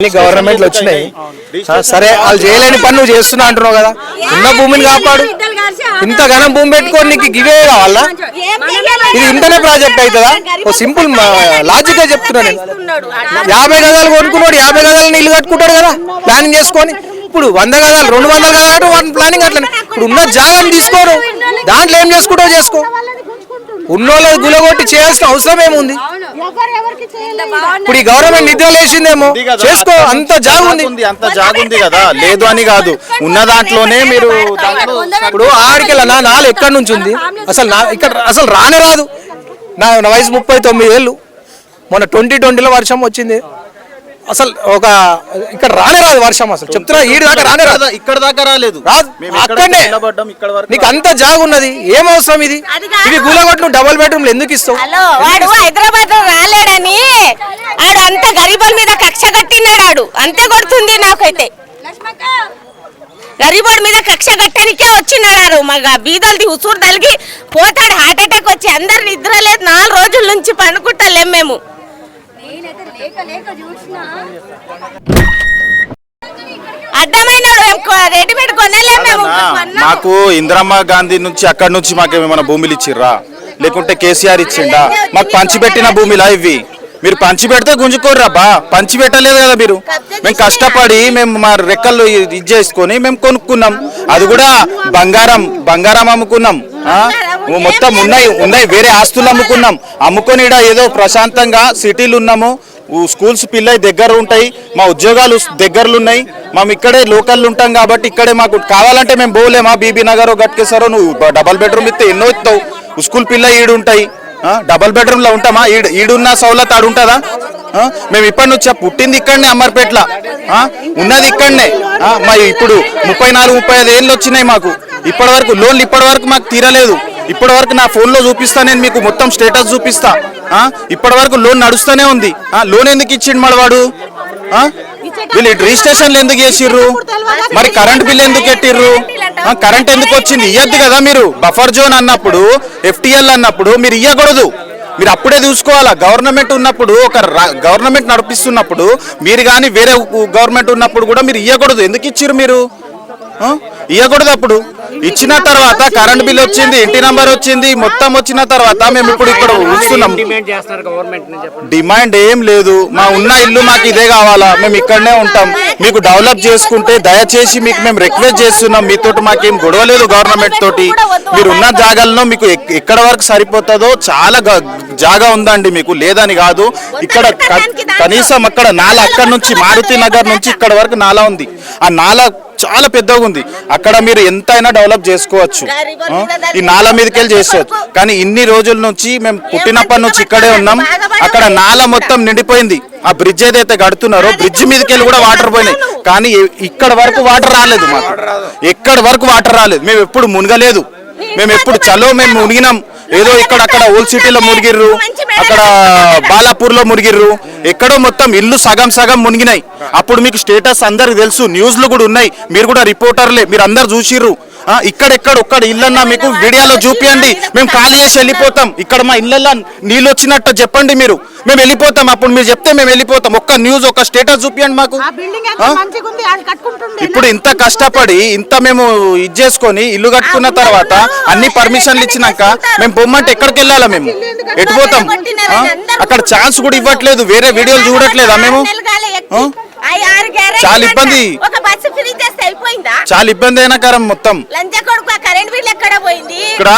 అన్ని గవర్నమెంట్లు వచ్చినాయి. సరే వాళ్ళు చేయలేని పని నువ్వు చేస్తున్నా అంటున్నావు కదా. ఉన్న భూమిని కాపాడు. ఇంత ఘనం భూమి పెట్టుకొని నీకు గివే కావాలా ఇది ఇంటనే ప్రాజెక్ట్ అవుతుందా? ఓ సింపుల్ లాజిక్ చెప్తున్నా నేను. యాభై గదాలు కొనుక్కున్నాడు యాభై గదాలు నీళ్ళు కట్టుకుంటాడు కదా ప్లానింగ్ చేసుకొని. ఇప్పుడు వంద గదాలు రెండు వందలు కాబట్టి వన్ ప్లానింగ్ అట్లనే. ఇప్పుడు ఉన్న జాగాని తీసుకోరు. దాంట్లో ఏం చేసుకుంటావు చేసుకో. ఉన్నోళ్ళది గులగొట్టి చేయాల్సిన అవసరం ఏముంది? ఇప్పుడు ఈ గవర్నమెంట్ నిద్ర లేచిందేమో ఉంది చేసుకో అంత జాగుంది ఉంది. అంత జాగుంది కదా. లేదు అని కాదు. ఉన్న దాంట్లోనే మీరు ఇప్పుడు ఆడికెళ్ళ నా నాలు ఎక్కడి నుంచి ఉంది? అసలు నా ఇక్కడ అసలు రానే రాదు. నా నా వయసు ముప్పై తొమ్మిది ఏళ్ళు. మొన్న ట్వంటీ ట్వంటీలో వర్షం వచ్చింది. అసలు ఒక ఇక్కడ రానే రాదు వర్షం అసలు. చెప్తున్నా ఈడి దాకా రానే రాదు. ఇక్కడ- దాకా రాలేదు. రాదు. మేము ఇక్కడ అక్కడనే నిలబడ్డాం, ఇక్కడ వరకు నీకు అంత జాగున్నది. ఏం అవసరం ఇది? ఇవి గులగొట్టు డబుల్ బెడ్రూమ్లు ఎందుకు ఇస్తావు? హలో వాడు హైదరాబాద్లో రాలేడని ఆడు అంత గరీబుల మీద కక్ష కట్టినాడు ఆడు. అంతే కొడుతుంది నాకైతే. గరీబోడి మీద కక్ష కట్టనికే వచ్చినాడు మగ బీదలది ఉసూరు తలిగి పోతాడు హార్ట్ అటాక్ వచ్చి. అందరు నిద్ర లేదు. నాలుగు రోజుల నుంచి పనుకుంటలేం మేము. మాకు ఇందిరమ్మ గాంధీ నుంచి అక్కడి నుంచి మాకు ఏమైనా భూములు ఇచ్చిర్రా? లేకుంటే కేసీఆర్ ఇచ్చిండా? మాకు పంచిపెట్టిన భూమిలా ఇవి? మీరు పంచి పెడితే గుంజుకోర్రాబ్బా పంచి పెట్టలేదు కదా మీరు. మేము కష్టపడి మేము మా రెక్కలు ఇది చేసుకొని మేము కొనుక్కున్నాం. అది కూడా బంగారం బంగారం అమ్ముకున్నాం? మొత్తం ఉన్నాయి ఉన్నాయి. వేరే ఆస్తులు అమ్ముకున్నాం. అమ్ముకొని ఈడ ఏదో ప్రశాంతంగా సిటీలు ఉన్నాము. స్కూల్స్ పిల్లై దగ్గర ఉంటాయి మా ఉద్యోగాలు దగ్గరలు ఉన్నాయి మేము ఇక్కడే లోకల్ ఉంటాం కాబట్టి ఇక్కడే మాకు కావాలంటే మేము పోలేమా బీబీ నగర్ గట్కేసారో నువ్వు డబల్ బెడ్రూమ్ ఇస్తే ఎన్నో ఇస్తావు స్కూల్ పిల్ల ఈడు ఉంటాయి డబల్ బెడ్రూమ్లో ఉంటామా? ఈడు ఈడున్న సౌలత్ ఆడు ఉంటుందా మేము ఇప్పటి నుంచి పుట్టింది ఇక్కడనే అమ్మర్పేట్ల ఉన్నది ఇక్కడనే మా ఇప్పుడు ముప్పై నాలుగు ముప్పై ఐదు ఏళ్ళు వచ్చినాయి మాకు ఇప్పటి వరకు లోన్లు ఇప్పటి వరకు మాకు తీరలేదు ఇప్పటి వరకు నా ఫోన్లో చూపిస్తా నేను మీకు మొత్తం స్టేటస్ చూపిస్తా. ఇప్పటి వరకు లోన్ నడుస్తూనే ఉంది. లోన్ ఎందుకు ఇచ్చిండు మడవాడు వాడు? వీళ్ళు రిజిస్ట్రేషన్లు ఎందుకు చేసిర్రు? మరి కరెంట్ బిల్ ఎందుకు పెట్టిర్రు కరెంట్ ఎందుకు వచ్చింది? ఇయ్యద్దు కదా మీరు. బఫర్ జోన్ అన్నప్పుడు ఎఫ్టిఎల్ అన్నప్పుడు మీరు ఇయ్యకూడదు. మీరు అప్పుడే చూసుకోవాలా? గవర్నమెంట్ ఉన్నప్పుడు ఒక గవర్నమెంట్ నడిపిస్తున్నప్పుడు మీరు కానీ వేరే గవర్నమెంట్ ఉన్నప్పుడు కూడా మీరు ఇయ్యకూడదు. ఎందుకు ఇచ్చిర్రు మీరు? ఆ? ఇయ్యకూడదు అప్పుడు. ఇచ్చిన తర్వాత కరెంట్ బిల్ వచ్చింది ఇంటి నంబర్ వచ్చింది మొత్తం వచ్చిన తర్వాత మేము ఇప్పుడు ఇక్కడ చూస్తున్నాం డిమాండ్ ఏం లేదు. మా ఉన్న ఇల్లు మాకు ఇదే కావాలా? మేము ఇక్కడనే ఉంటాం. మీకు డెవలప్ చేసుకుంటే దయచేసి మీకు మేము రిక్వెస్ట్ చేస్తున్నాం. మీతో మాకేం గొడవ లేదు గవర్నమెంట్ తోటి. మీరు ఉన్న జాగాల్లో మీకు ఎక్- ఎక్కడ వరకు సరిపోతుందో చాలా జాగా ఉందండి మీకు. లేదని కాదు. ఇక్కడ కనీసం అక్కడ నాల అక్కడ నుంచి మారుతి నగర్ నుంచి ఇక్కడ వరకు నాలా ఉంది. ఆ నాల చాలా పెద్దగా ఉంది. అక్కడ మీరు ఎంతైనా డెవలప్ చేసుకోవచ్చు? ఈ నాల మీదకి వెళ్ళి చేసుకోవచ్చు. కానీ ఇన్ని రోజుల నుంచి మేము పుట్టినప్పటి నుంచి ఇక్కడే ఉన్నాం. అక్కడ నాల మొత్తం నిండిపోయింది. ఆ బ్రిడ్జ్ ఏదైతే కడుతున్నారో బ్రిడ్జ్ మీదకి వెళ్ళి కూడా వాటర్ పోయినాయి. కానీ ఇక్కడ వరకు వాటర్ రాలేదు మాకు. ఎక్కడ వరకు వాటర్ రాలేదు. మేము ఎప్పుడు మునగలేదు. మేము ఎప్పుడు చలో మేము మునిగినాం. ఏదో ఇక్కడ అక్కడ ఓల్డ్ సిటీలో మునిగిర్రు అక్కడ బాలాపూర్లో మునిగిర్రు. ఎక్కడో మొత్తం ఇల్లు సగం సగం మునిగినాయి. అప్పుడు మీకు స్టేటస్ అందరికి తెలుసు న్యూస్లు కూడా ఉన్నాయి. మీరు కూడా రిపోర్టర్లే మీరు అందరు చూసిర్రు. ఇక్కడెక్కడ ఒక్కడ ఇల్లన్నా మీకు వీడియోలో చూపియండి. మేము ఖాళీ చేసి వెళ్ళిపోతాం. ఇక్కడ మా ఇళ్ళల్లో నీళ్ళు వచ్చినట్టు చెప్పండి మీరు. మేము వెళ్ళిపోతాం. అప్పుడు మీరు చెప్తే మేము వెళ్ళిపోతాం. ఒక్క న్యూస్ ఒక స్టేటస్ చూపియండి మాకు. ఇప్పుడు ఇంత కష్టపడి ఇంత మేము ఇది చేసుకొని ఇల్లు కట్టుకున్న తర్వాత అన్ని పర్మిషన్లు ఇచ్చినాక మేము పొమ్మంటే ఎక్కడికి వెళ్ళాలా మేము ఎటు పోతాం? ఆ? అక్కడ ఛాన్స్ కూడా ఇవ్వట్లేదు. వేరే వీడియోలు చూడట్లేదా మేము? చాలా ఇబ్బంది. చాలా ఇబ్బంది అయినా కరం మొత్తం. ఇక్కడ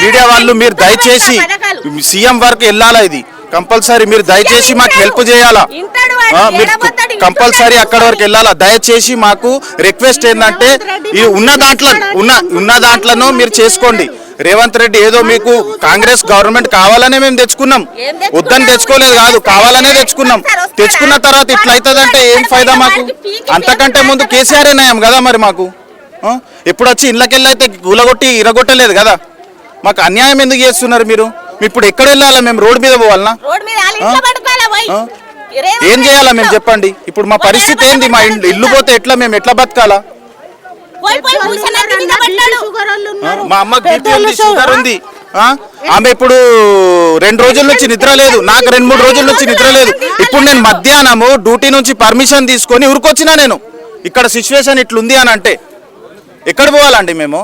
మీడియా వాళ్ళు మీరు దయచేసి. సీఎం వరకు వెళ్ళాలా ఇది? కంపల్సరీ మీరు దయచేసి మాకు హెల్ప్ చేయాలా? మీరు కంపల్సరీ అక్కడ వరకు వెళ్ళాలా? దయచేసి మాకు రిక్వెస్ట్ ఏంటంటే ఈ ఉన్న దాంట్లో ఉన్న ఉన్న దాంట్లను మీరు చేసుకోండి. రేవంత్ రెడ్డి ఏదో మీకు కాంగ్రెస్ గవర్నమెంట్ కావాలనే మేము తెచ్చుకున్నాం? వద్దని తెచ్చుకోలేదు కాదు కావాలనే తెచ్చుకున్నాం? తెచ్చుకున్న తర్వాత ఇట్లా అవుతుందంటే ఏం ఫైదా మాకు? అంతకంటే ముందు కేసీఆర్ నయం కదా మరి మాకు? ఆ? ఇప్పుడు వచ్చి ఇళ్ళకెళ్ళి అయితే గులగొట్టి ఇరగొట్టలేదు కదా? మాకు అన్యాయం ఎందుకు చేస్తున్నారు మీరు? ఇప్పుడు ఎక్కడ వెళ్ళాలా మేము? రోడ్డు మీద పోవాలనా? ఏం చేయాలా మేము. చెప్పండి? ఇప్పుడు మా పరిస్థితి ఏంది? మా ఇల్లు పోతే ఎట్లా మేము? ఎట్లా బతకాలా? మా అమ్మకి బీపీ ఉంది షుగర్ ఉంది. ఆ? ఆమె ఇప్పుడు రెండు రోజుల నుంచి నిద్ర లేదు. నాకు రెండు మూడు రోజుల నుంచి నిద్ర లేదు. ఇప్పుడు నేను మధ్యాహ్నము డ్యూటీ నుంచి పర్మిషన్ తీసుకొని ఊరికొచ్చినా నేను. ఇక్కడ సిచ్యువేషన్ ఇట్లుంది అని అంటే ఎక్కడ పోవాలండి మేము?